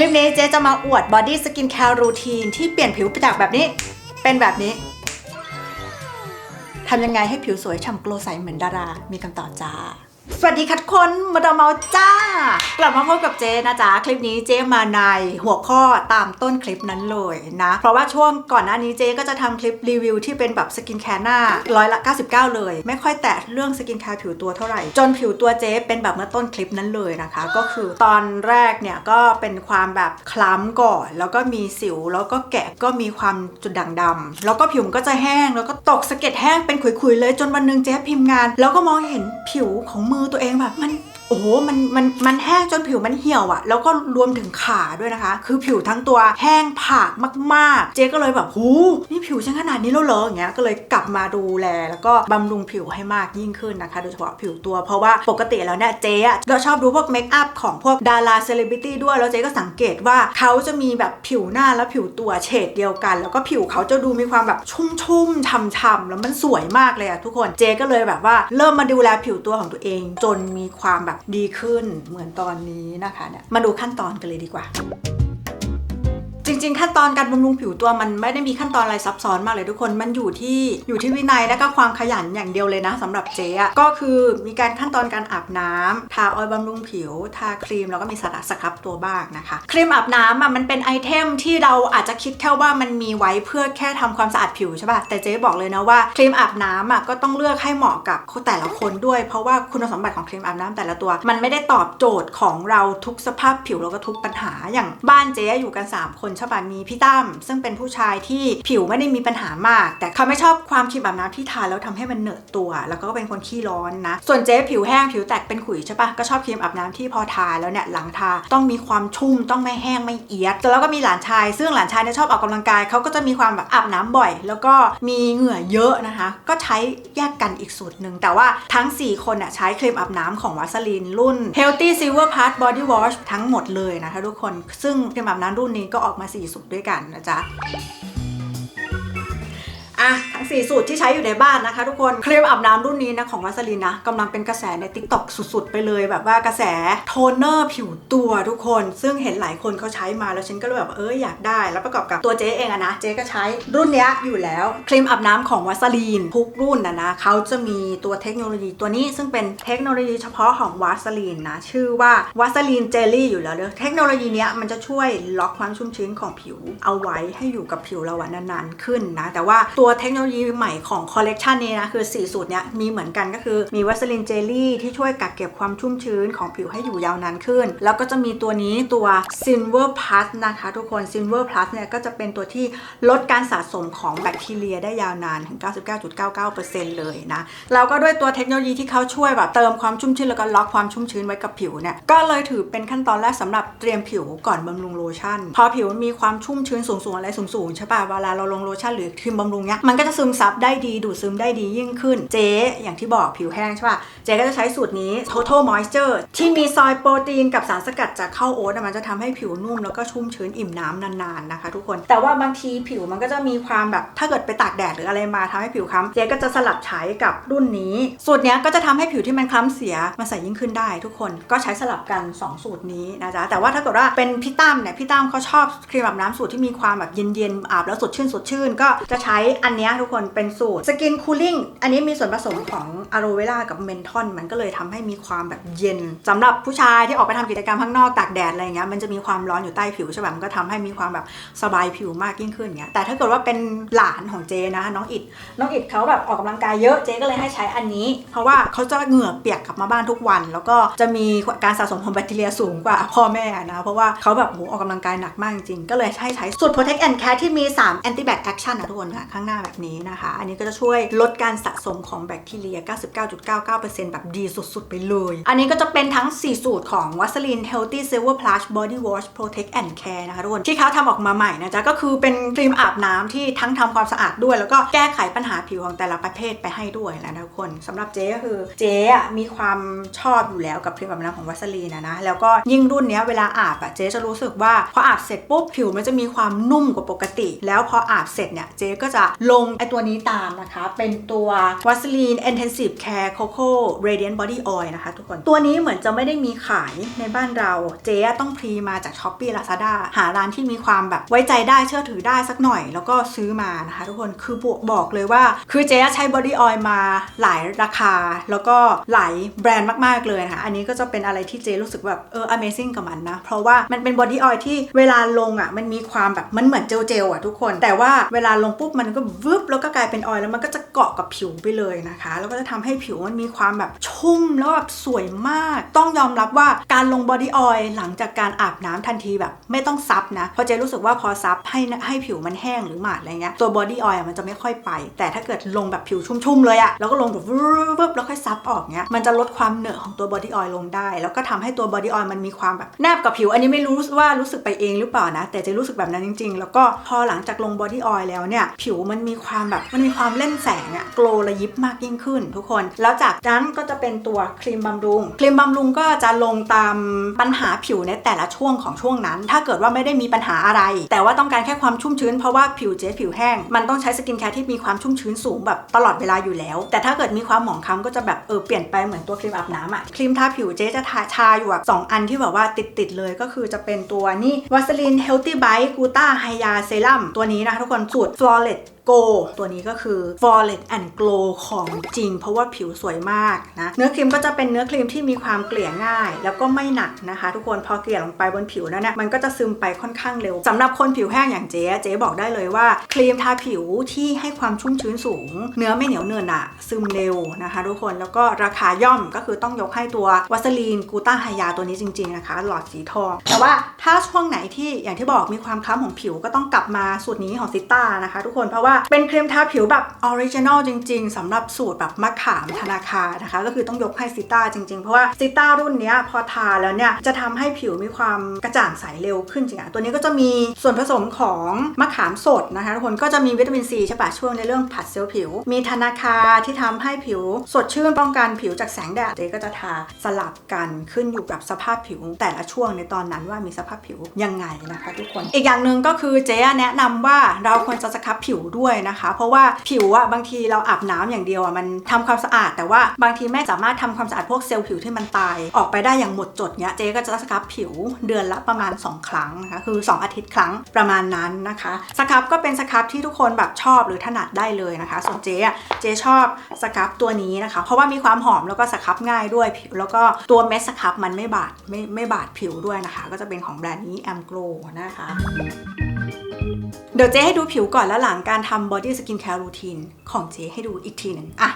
คลิปนี้เจ๊จะมาอวดบอดี้สกินแคร์รูทีนที่เปลี่ยนผิวจากแบบนี้ เป็นแบบนี้ทำยังไงให้ผิวสวยฉ่ำโกลใสเหมือนดารา มีคำตอบจ้า สวัสดีค่ะทุกคนมาดามเมาจ้า กลับมาพบกับเจ๊นะจ๊ะ คลิปนี้เจ๊มาในหัวข้อตามต้นคลิปนั้นเลยนะ เพราะว่าช่วงก่อนหน้านี้เจ๊ก็จะทำคลิปรีวิวที่เป็นแบบสกินแคร์หน้าร้อยละ 99 เลย ไม่ค่อยแตะเรื่องสกินแคร์ผิวตัวเท่าไหร่ จนผิวตัวเจ๊เป็นแบบเมื่อต้นคลิปนั้นเลยนะคะ ก็คือตอนแรกเนี่ยก็เป็นความแบบคล้ำก่อน แล้วก็มีสิวแล้วก็แกะก็มีความจุดด่างดำแล้วก็ผิวมันก็จะแห้งแล้วก็ตกสะเก็ดแห้งเป็นขุยๆเลยจนวันหนึงเจ๊พิมพ์งาน แล้วก็มองเห็นผิวของมือตัวเองแบบ มัน โอ้โห มัน มัน มันแห้งจนผิวมันเหี่ยวอะแล้วก็รวมถึงขาด้วยนะคะ คือผิวทั้งตัวแห้งผากมากๆ เจ๊ก็เลยแบบหูนี่ผิวฉันขนาดนี้แล้วเหรออย่างเงี้ย ก็เลยกลับมาดูแล แล้วก็บำรุงผิวให้มากยิ่งขึ้นนะคะ โดยเฉพาะผิวตัว เพราะว่าปกติแล้วเนี่ยเจ๊อะเราชอบดูพวกเมคอัพของพวกดาราเซเลบริตี้ด้วย แล้วเจ๊ก็สังเกตว่าเขาจะมีแบบผิวหน้าและผิวตัวเฉดเดียวกัน แล้วก็ผิวเขาจะดูมีความแบบชุ่มๆฉ่ำๆแล้วมันสวยมากเลยอะทุกคน เจ๊ก็เลยแบบว่าเริ่มมาดูแลผิวตัวของตัวเอง จนมีความแบบดีขึ้นเหมือนตอนนี้นะคะเนี่ยมาดูขั้นตอนกันเลยดีกว่า ริง ๆ ขั้นตอนการบำรุงผิวตัวมันไม่ได้มีขั้นตอนอะไรซับซ้อนมากเลยทุกคนมันอยู่ที่อยู่ที่วินัยและก็ความขยันอย่างเดียวเลยนะสำหรับเจ๊อะก็คือมีการขั้นตอนการอาบน้ำทาออยล์บำรุงผิว ทาครีมแล้วก็มีสารสครับตัวบ้างนะคะ ครีมอาบน้ำอะมันเป็นไอเทมที่เราอาจจะคิดแค่ว่ามันมีไว้เพื่อแค่ทำความสะอาดผิวใช่ป่ะแต่เจ๊บอกเลยนะว่าครีมอาบน้ำอะก็ต้องเลือกให้เหมาะกับแต่ละคนด้วยเพราะว่าคุณสมบัติของครีมอาบน้ำแต่ละตัว มันไม่ได้ตอบโจทย์ของเราทุกสภาพผิวแล้วก็ทุกปัญหาอย่างบ้านเจ๊อยู่กัน 3 คนใช่ป่ะมีพี่ตั้มซึ่งเป็นผู้ชายที่ผิวไม่ได้มีปัญหามาก แต่เขาไม่ชอบความครีมอาบน้ำที่ทาแล้วทำให้มันเหนอะตัว แล้วก็เป็นคนขี้ร้อนนะ ส่วนเจ๊ผิวแห้งผิวแตกเป็นขุยใช่ปะก็ชอบครีมอาบน้ำที่พอทาแล้วเนี่ยหลังทาต้องมีความชุ่มต้องไม่แห้งไม่เอียดแล้วก็มีหลานชาย ซึ่งหลานชายเนี่ยชอบออกกำลังกายเขาก็จะมีความแบบอาบน้ำบ่อย แล้วก็มีเหงื่อเยอะนะคะ ก็ใช้แยกกันอีกสูตรหนึ่งแต่ว่าทั้ง 4 คนอะใช้ครีมอาบน้ำของวัสลินรุ่น Healthy Silver Plus Body Wash ทั้งหมดเลยนะคะทุกคนซึ่งครีมอาบน้ำรุ่นนี้ก็ออกมา4สูตรด้วยกันนะจ๊ะอะทั้ง 4 สูตรที่ใช้อยู่ในบ้านนะคะ ทุกคนครีมอาบน้ำรุ่นนี้นะของวัสลินนะกำลังเป็นกระแสใน t ิ k t o k สุดๆ ไปเลยแบบว่ากระแสโทนเนอร์ผิวตัวทุกคน ซึ่งเห็นหลายคนเขาใช้มาแล้วฉันก็เลยแบบเอออยากได้ แล้วประกอบกับตัวเจ๊เองอะนะเจ๊ก็ใช้รุ่นนี้อยู่แล้วครีมอาบน้ำของวัสลินทุกรุ่นนะนะเขาจะมีตัวเทคโนโลยีตัวนี้ซึ่งเป็นเทคโนโลยีเฉพาะของวัสลินนะชื่อว่าวัสลินเจลลี่อยู่แล้วเเทคโนโลยีเนี้ยมันจะช่วยล็อกความชุ่มชื้นของผิว เอาไว้ให้อยู่กับผิวเราอะนานๆขึ้นนะแต่ว่าตัวเทคโนโลยีใหม่ของคอลเลกชันนี้นะคือ 4 สูตรเนี้ยมีเหมือนกันก็คือมีวัสลินเจลลี่ที่ช่วยกักเก็บความชุ่มชื้นของผิวให้อยู่ยาวนานขึ้น แล้วก็จะมีตัวนี้ตัว Silver Plus นะคะ ทุกคน Silver Plus เนี่ยก็จะเป็นตัวที่ลดการสะสมของแบคทีเรียได้ยาวนานถึง 99.99%เลยนะแล้วก็ด้วยตัวเทคโนโลยีที่เขาช่วยแบบเติมความชุ่มชื้นแล้วก็ล็อกความชุ่มชื้นไว้กับผิวเนี่ยก็เลยถือเป็นขั้นตอนแรกสำหรับเตรียมผิวก่อนบำรุงโลชั่นพอผิวมีความชุ่มชื้นสูงๆอะไรสูงๆใช่ป่ะเวลาเราลงโลชั่นหรือครีมบำรุงเนี้ยมันก็จะซึมซับได้ดี ดูดซึมได้ดียิ่งขึ้น เจ๊อย่างที่บอกผิวแห้งใช่ป่ะ เจ๊ก็จะใช้สูตรนี้ Total Moisture ที่มีซอยโปรตีนกับสารสกัดจากข้าวโอ๊ตมันจะทำให้ผิวนุ่มแล้วก็ชุ่มชื้นอิ่มน้ำนานๆนะคะ ทุกคน แต่ว่าบางทีผิวมันก็จะมีความแบบถ้าเกิดไปตากแดดหรืออะไรมาทำให้ผิวคล้ำเจ๊ก็จะสลับใช้กับรุ่นนี้ สูตรนี้ก็จะทำให้ผิวที่มันคล้ำเสียมันใสยิ่งขึ้นได้ทุกคนก็ใช้สลับกัน 2 สูตรนี้นะจ๊ะแต่ว่าถ้าเกิดว่าเป็นพี่ตั้มเนี่ยพี่ตั้มเขาชอบครีมอาบน้ำสูตรที่มีความแบบเย็นๆอาบแล้วสดชื่นสดชื่น ก็จะใช้อันนี้ทุกคนเป็นสูตรสกินคูลิ่งอันนี้มีส่วนผสมของอะโลเวรากับเมนทอนมันก็เลยทำให้มีความแบบเย็นสำหรับผู้ชายที่ออกไปทำกิจกรรมข้างนอกตากแดดอะไรเงี้ยมันจะมีความร้อนอยู่ใต้ผิวใช่ไหมมันก็ทำให้มีความแบบสบายผิวมากยิ่งขึ้นเงี้ยแต่ถ้าเกิดว่าเป็นหลานของเจนะน้องอิดน้องอิดเขาแบบออกกำลังกายเยอะเจก็เลยให้ใช้อันนี้ เพราะว่าเขาจะเหงื่อเปียกกลับมาบ้านทุกวัน แล้วก็จะมีการสะสมของแบคทีเรียสูงกว่าพ่อแม่นะเพราะว่าเขาแบบโหออกกำลังกายหนักมากจริงก็เลยให้ใช้สูตร Protect and Care ที่มี3 Anti Bac Action นะทุกคนค่ะข้างหน้าแบบนี้นะคะ อันนี้ก็จะช่วยลดการสะสมของแบคทีเรีย 99.99%แบบดีสุดๆ ไปเลย อันนี้ก็จะเป็นทั้ง 4 สูตรของวัสลิน Healthy Silver Plus Body Wash Protect and Care นะคะทุกคนที่เขาทำออกมาใหม่นะจ๊ะ ก็คือเป็นครีมอาบน้ำที่ทั้งทำความสะอาดด้วย แล้วก็แก้ไขปัญหาผิวของแต่ละประเภทไปให้ด้วยนะทุกคนสำหรับเจ๊ก็คือเจ๊มีความชอบอยู่แล้วกับครีมอาบน้ำของวัสลินนะนะแล้วก็ยิ่งรุ่นนี้เวลาอาบอะเจ๊จะรู้สึกว่าพออาบเสร็จปุ๊บผิวมันจะมีความนุ่มกว่าปกติ แล้วพออาบเสร็จเนี่ยเจ๊ก็จะลงไอตัวนี้ตามนะคะ เป็นตัววัสลีน Intensive Care Coco Radiant Body Oil นะคะทุกคน ตัวนี้เหมือนจะไม่ได้มีขายในบ้านเรา เจ๊ต้องพรีมาจาก s h อ p e e Lazada หาร้านที่มีความแบบไว้ใจได้เชื่อถือได้สักหน่อย แล้วก็ซื้อมานะคะ ทุกคน คือบอกเลยว่า คือเจ๊ใช้ Body Oil มาหลายราคา แล้วก็หลายแบรนด์มากๆเลยนะคะ อันนี้ก็จะเป็นอะไรที่เจ๊รู้สึกแบบเออ amazing กับมันนะ เพราะว่ามันเป็น Body Oil ที่เวลาลงอะ มันมีความแบบมันเหมือนเจลๆอะทุกคน แต่ว่าเวลาลงปุ๊บมันก็วึบแล้วก็กลายเป็นออยล์แล้วมันก็จะเกาะกับผิวไปเลยนะคะ แล้วก็จะทำให้ผิวมันมีความแบบชุ่มแล้วแบบสวยมาก ต้องยอมรับว่าการลงบอดี้ออยล์หลังจากการอาบน้ำทันทีแบบไม่ต้องซับนะเพราะเจรู้สึกว่าพอซับให้ให้ผิวมันแห้งหรือหมาดอะไรเงี้ยตัวบอดี้ออยล์มันจะไม่ค่อยไป แต่ถ้าเกิดลงแบบผิวชุ่มๆเลยอะแล้วก็ลงแบบวึบแล้วค่อยซับออกเนี้ยมันจะลดความเหนอะของตัวบอดี้ออยล์ลงได้ แล้วก็ทำให้ตัวบอดี้ออยล์มันมีความแบบแนบกับผิว อันนี้ไม่รู้ว่ารู้สึกไปเองหรือเปล่านะ แต่เจรู้สึกแบบนั้นจริง ๆ แล้วก็พอหลังจากลงบอดี้ออยล์แล้วเนี่ยผิวมันมีความแบบมันมีความเล่นแสงอะโกลระยิบมากยิ่งขึ้นทุกคน แล้วจากนั้นก็จะเป็นตัวครีมบำรุง ครีมบำรุงก็จะลงตามปัญหาผิวในแต่ละช่วงของช่วงนั้น ถ้าเกิดว่าไม่ได้มีปัญหาอะไร แต่ว่าต้องการแค่ความชุ่มชื้นเพราะว่าผิวเจ๊ผิวแห้ง มันต้องใช้สกินแคร์ที่มีความชุ่มชื้นสูงแบบตลอดเวลาอยู่แล้ว แต่ถ้าเกิดมีความหมองคล้ำก็จะแบบเออเปลี่ยนไปเหมือนตัวครีมอาบน้ำอะครีมทาผิวเจ๊จะทาชาอยู่อะสองอันที่แบบว่าติดติดเลยก็คือจะเป็นตัวนี่วัสลินเฮลตี้ไบต์กูต้าไฮยาเซรั่มตัวนี้นะคะทุกคนสูตร flawless Go ตัวนี้ก็คือ Flawless and Glow ของจริง เพราะว่าผิวสวยมากนะเนื้อครีมก็จะเป็นเนื้อครีมที่มีความเกลี่ยง่าย แล้วก็ไม่หนักนะคะ ทุกคนพอเกลี่ยลงไปบนผิวแล้วเนี่ยมันก็จะซึมไปค่อนข้างเร็วสำหรับคนผิวแห้งอย่างเจ๊เจ๊บอกได้เลยว่าครีมทาผิวที่ให้ความชุ่มชื้นสูง เนื้อไม่เหนียวเนินอะซึมเร็วนะคะ ทุกคนแล้วก็ราคาย่อมก็คือต้องยกให้ตัววัสลีนกูต้าไฮยาตัวนี้จริง ๆนะคะ หลอดสีทอง แต่ว่าถ้าช่วงไหนที่อย่างที่บอกมีความคล้ำของผิวก็ต้องกลับมาสูตรนี้ของซิต้านะคะ ทุกคนเพราะว่าเป็นครีมทาผิวแบบออริจินอลจริง ๆสำหรับสูตรแบบมะขามธนาคารนะคะ ก็คือต้องยกให้ซิต้าจริง ๆ เพราะว่าซิต้ารุ่นนี้พอทาแล้วเนี่ย จะทำให้ผิวมีความกระจ่างใสเร็วขึ้นจริงอะตัวนี้ก็จะมีส่วนผสมของมะขามสดนะคะทุกคนก็จะมีวิตามินซีใช่ปะช่วงในเรื่องผัดเซลล์ผิว มีธนาคาที่ทำให้ผิวสดชื่นป้องกันผิวจากแสงแดดเจ๊ก็จะทาสลับกันขึ้นอยู่กับสภาพผิว แต่ละช่วงในตอนนั้นว่ามีสภาพผิวยังไงนะคะ ทุกคน อีกอย่างหนึ่งก็คือเจ๊แนะนำว่าเราควรจะสครับผิวด้วยนะคะ เพราะว่าผิวอะบางทีเราอาบน้ำอย่างเดียวอะมันทำความสะอาด แต่ว่าบางทีไม่สามารถทำความสะอาดพวกเซลล์ผิวที่มันตาย ออกไปได้อย่างหมดจดเนี้ยเจ๊ก็จะสครับผิวเดือนละประมาณ 2 ครั้งนะคะคือ 2 อาทิตย์ครั้งประมาณนั้นนะคะสครับก็เป็นสครับที่ทุกคนแบบชอบหรือถนัดได้เลยนะคะส่วนเจ๊อะเจ๊ชอบสครับตัวนี้นะคะ เพราะว่ามีความหอมแล้วก็สครับง่ายด้วยผิวแล้วก็ตัวเม็ดสครับมันไม่บาดไม่ไม่บาดผิวด้วยนะคะ ก็จะเป็นของแบรนด์นี้ a m g l o w นะคะ เดี๋ยวเจ๊ให้ดูผิวก่อนและหลังการทำบอดี้สกินแคร์รูทีนของเจ๊ให้ดูอีกทีหนึ่งอะ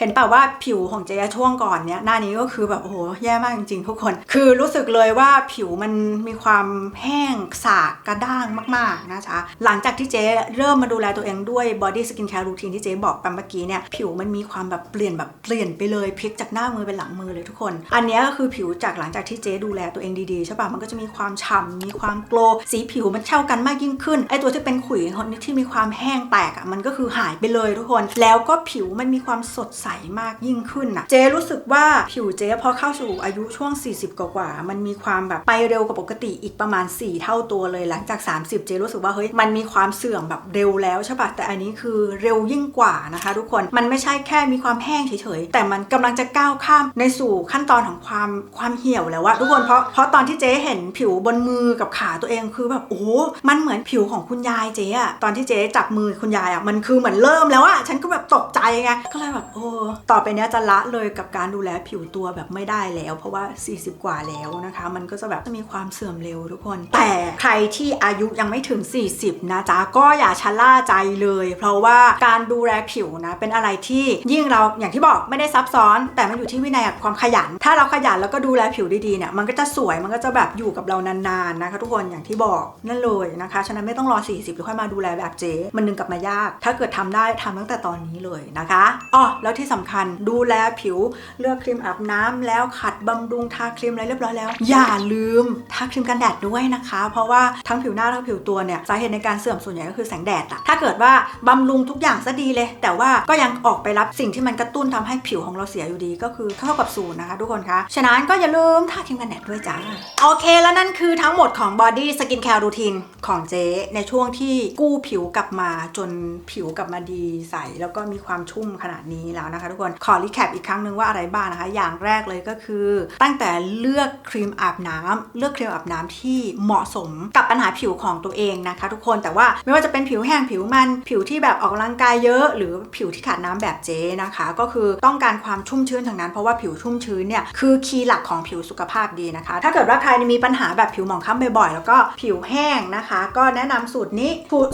เห็นเปล่าว่าผิวของเจ๊ช่วงก่อนเนี้ยหน้านี้ก็คือแบบโอ้โหแย่มากจริงๆทุกคน คือรู้สึกเลยว่าผิวมันมีความแห้งสากกระด้างมากๆนะคะ หลังจากที่เจ๊เริ่มมาดูแลตัวเองด้วย body skin care routine ที่เจ๊บอกไปเมื่อกี้เนี่ยผิวมันมีความแบบเปลี่ยนแบบเปลี่ยนไปเลยพลิกจากหน้ามือเป็นหลังมือเลยทุกคน อันนี้ก็คือผิวจากหลังจากที่เจ๊ดูแลตัวเองดีๆใช่ปะมันก็จะมีความฉ่ำมีความโกล์สีผิวมันเข้ากันมากยิ่งขึ้นไอตัวที่เป็นขุยที่มีความแห้งแตกอะมันก็คือหายไปเลยทุกคน แล้วก็ผิวมันมีความสดใสมากยิ่งขึ้นอะเจรู้สึกว่าผิวเจพอเข้าสู่อายุช่วง 40 กว่าๆมันมีความแบบไปเร็วกว่าปกติอีกประมาณ 4 เท่าตัวเลยหลังจาก 30 เจรู้สึกว่าเฮ้ยมันมีความเสื่อมแบบเร็วแล้วใช่ปะแต่อันนี้คือเร็วยิ่งกว่านะคะ ทุกคนมันไม่ใช่แค่มีความแห้งเฉยๆแต่มันกำลังจะก้าวข้ามในสู่ขั้นตอนของความความเหี่ยวแล้วอะทุกคนเพราะเพราะตอนที่เจ๊เห็นผิวบนมือกับขาตัวเองคือแบบโอ้มันเหมือนผิวของคุณยายเจ๊อะตอนที่เจ๊จับมือคุณยายอะมันคือเหมือนเริ่มแล้วอะฉันก็แบบตกใจไงก็เลยแบบโอ้ต่อไปเนี้ยจะละเลยกับการดูแลผิวตัวแบบไม่ได้แล้ว เพราะว่า 40 กว่าแล้วนะคะ มันก็จะแบบจะมีความเสื่อมเร็วทุกคน แต่ใครที่อายุยังไม่ถึง 40 นะจ๊ะ ก็อย่าชะล่าใจเลย เพราะว่าการดูแลผิวนะเป็นอะไรที่ยิ่งเราอย่างที่บอกไม่ได้ซับซ้อน แต่มันอยู่ที่วินัยกับความขยัน ถ้าเราขยันแล้วก็ดูแลผิวดีๆเนี่ยมันก็จะสวยมันก็จะแบบอยู่กับเรานานๆนะคะ ทุกคนอย่างที่บอกนั่นเลยนะคะฉะนั้นไม่ต้องรอ 40 หรือค่อยมาดูแลแบบเจ๊มันนึงกลับมายาก ถ้าเกิดทำได้ทำตั้งแต่ตอนนี้เลยนะคะอ๋อแล้วที่สำคัญ ดูแลผิวเลือกครีมอาบน้ำแล้วขัดบำรุงทาครีมอะไรเรียบร้อยแล้ว อย่าลืมทาครีมกันแดดด้วยนะคะ เพราะว่าทั้งผิวหน้าทั้งผิวตัวเนี่ยสาเหตุในการเสื่อมส่วนใหญ่ก็คือแสงแดดอะถ้าเกิดว่าบำรุงทุกอย่างซะดีเลย แต่ว่าก็ยังออกไปรับสิ่งที่มันกระตุ้นทำให้ผิวของเราเสียอยู่ดีก็คือเท่ากับศูนย์นะคะทุกคนคะฉะนั้นก็อย่าลืมทาครีมกันแดดด้วยจ้าโอเค แล้วนั่นคือทั้งหมดของ Body Skin Care Routine ของเจ๊ในช่วงที่กู้ผิวกลับมาจนผิวกลับมาดีใสแล้วก็มีความชุ่มขนาดนี้แล้วนะคะทุกคนขอรีแคปอีกครั้งหนึ่งว่าอะไรบ้างนะคะ อย่างแรกเลยก็คือ ตั้งแต่เลือกครีมอาบน้ำเลือกครีมอาบน้ำที่เหมาะสมกับปัญหาผิวของตัวเองนะคะ ทุกคนแต่ว่าไม่ว่าจะเป็นผิวแห้งผิวมัน ผิวที่แบบออกกำลังกายเยอะ หรือผิวที่ขาดน้ำแบบเจ๊นะคะ ก็คือต้องการความชุ่มชื้นทางนั้นเพราะว่าผิวชุ่มชื้นเนี่ยคือคีย์หลักของผิวสุขภาพดีนะคะ ถ้าเกิดว่าใครมีปัญหาแบบผิวหมองคล้ำบ่อยๆ แล้วก็ผิวแห้งนะคะ ก็แนะนำสูตรนี้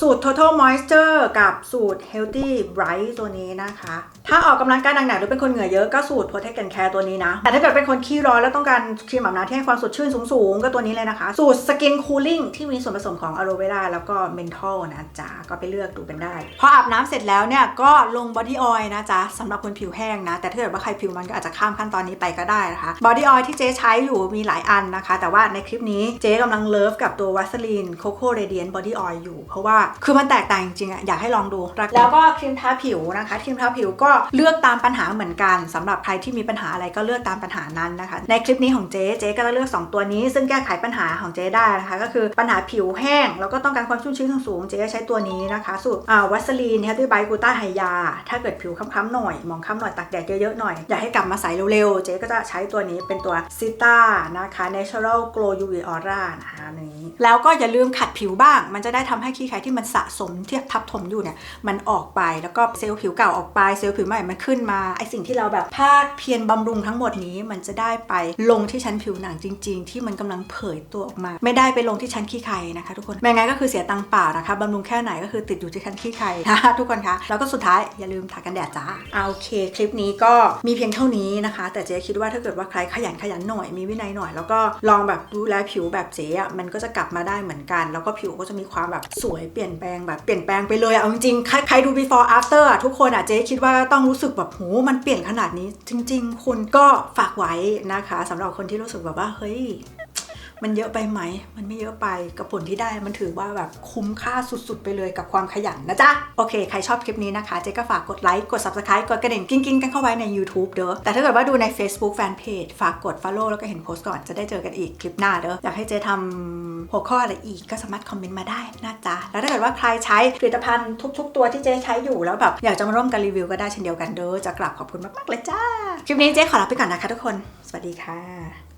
สูตร total moisture กับสูตร healthy bright ตัวนี้นะคะ ถ้าออกกำลังกายหนักๆหรือเป็นคนเหงื่อเยอะก็สูตร protect and care ตัวนี้นะ แต่ถ้าเกิดเป็นคนขี้ร้อนแล้วต้องการครีมอาบน้ำที่ให้ความสดชื่นสูงๆ ก็ตัวนี้เลยนะคะ สูตร skin cooling ที่มีส่วนผสมของ aloe vera แล้วก็ menthol นะจ๊ะ ก็ไปเลือกดูกันได้ พออาบน้ำเสร็จแล้วเนี่ยก็ลง body oil นะจ๊ะสำหรับคนผิวแห้งนะ แต่ถ้าเกิดว่าใครผิวมันก็อาจจะข้ามขั้นตอนนี้ไปก็ได้นะคะ body oil ที่เจ๊ใช้อยู่มีหลายอันนะคะ แต่ว่าในคลิปนี้เจ๊กำลังเลิฟกับตัววัสลีน coco radiant body oil อยู่ เพราะว่าคือมันแตกต่างจริงๆอะอยากให้ลองดูแล้วก็ครีมทาผิวนะคะครีมทาผิวก็เลือกตามปัญหาเหมือนกันสำหรับใครที่มีปัญหาอะไรก็เลือกตามปัญหานั้นนะคะ ในคลิปนี้ของเจ๊เจ๊ก็จะเลือก 2 ตัวนี้ ซึ่งแก้ไขปัญหาของเจ๊ได้นะคะ ก็คือปัญหาผิวแห้ง แล้วก็ต้องการความชุ่มชื้นสูงเจ๊ใช้ตัวนี้นะคะสูตรวัสลีนเฮลตี้ไบกูต้าไฮยาถ้าเกิดผิวคล้ำๆหน่อยมองคล้ำหน่อยตากแดดเยอะๆหน่อยอยากให้กลับมาใสเร็วๆเจ๊ก็จะใช้ตัวนี้เป็นตัวซิต้านะคะ natural glow uv aura นะคะนนี้แล้วก็อย่าลืมขัดผิวบ้าง มันจะได้ทำให้ขี้ใครที่มันสะสมที่ทับถมอยู่เนี่ยมันออกไปแล้วก็เซลล์ผิวเก่าออกไปเซลล์ผิวใหม่มันขึ้นมาไอสิ่งที่เราแบบภาคเพียรบำรุงทั้งหมดนี้มันจะได้ไปลงที่ชั้นผิวหนังจริง ๆ ที่มันกำลังเผยตัวออกมา ไม่ได้ไปลงที่ชั้นขี้ไข่นะคะทุกคนไม่งั้นก็คือเสียตังค์เปล่านะคะบำรุงแค่ไหนก็คือติดอยู่ที่ชั้นขี้ไข่นะคะทุกคนคะแล้วก็สุดท้ายอย่าลืมทากันแดดจ้าเอาโอเค คลิปนี้ก็มีเพียงเท่านี้นะคะ แต่เจ๊คิดว่าถ้าเกิดว่าใครขยันขยันหน่อยมีวินัยหน่อย แล้วก็ลองแบบดูแลผิวแบบเจ๊อะมันก็จะกลับมาได้เหมือนกัน แล้วก็ผิวก็จะมีความแบบสวยเปลี่ยนแปลงแบบเปลี่ยนแปลงไปเลยอะเอาจริงๆใครใครดู before after อะทุกคนอะเจ๊คิดว่าต้องรู้สึกแบบโหมันเปลี่ยนขนาดนี้ จริง ๆ คุณก็ฝากไว้นะคะสำหรับคนที่รู้สึกแบบว่าเฮ้ย มันเยอะไปไหม มันไม่เยอะไปกับผลที่ได้มันถือว่าแบบคุ้มค่าสุดๆ ไปเลยกับความขยันนะจ๊ะ โอเค ใครชอบคลิปนี้นะคะ เจ๊ก็ฝากกดไลค์ กด subscribe กดกระดิ่งกิ้งๆ กันเข้าไว้ใน YouTube เด้อ แต่ถ้าเกิดว่าดูใน Facebook Fanpage ฝากกด follow แล้วก็เห็นโพสต์ก่อนจะได้เจอกันอีกคลิปหน้าเด้อ อยากให้เจ๊ทำหัวข้ออะไรอีกก็สามารถคอมเมนต์มาได้นะจ๊ะ แล้วถ้าเกิดว่าใครใช้ผลิตภัณฑ์ทุก ๆ ตัวที่เจ๊ใช้อยู่แล้วแบบอยากจะมาร่วมกันรีวิวก็ได้เช่นเดียวกันเด้อ จะกราบขอบคุณมากๆเลยจ้า คลิปนี้เจ๊ขอลาไปก่อนนะคะทุกคน สวัสดีค่ะ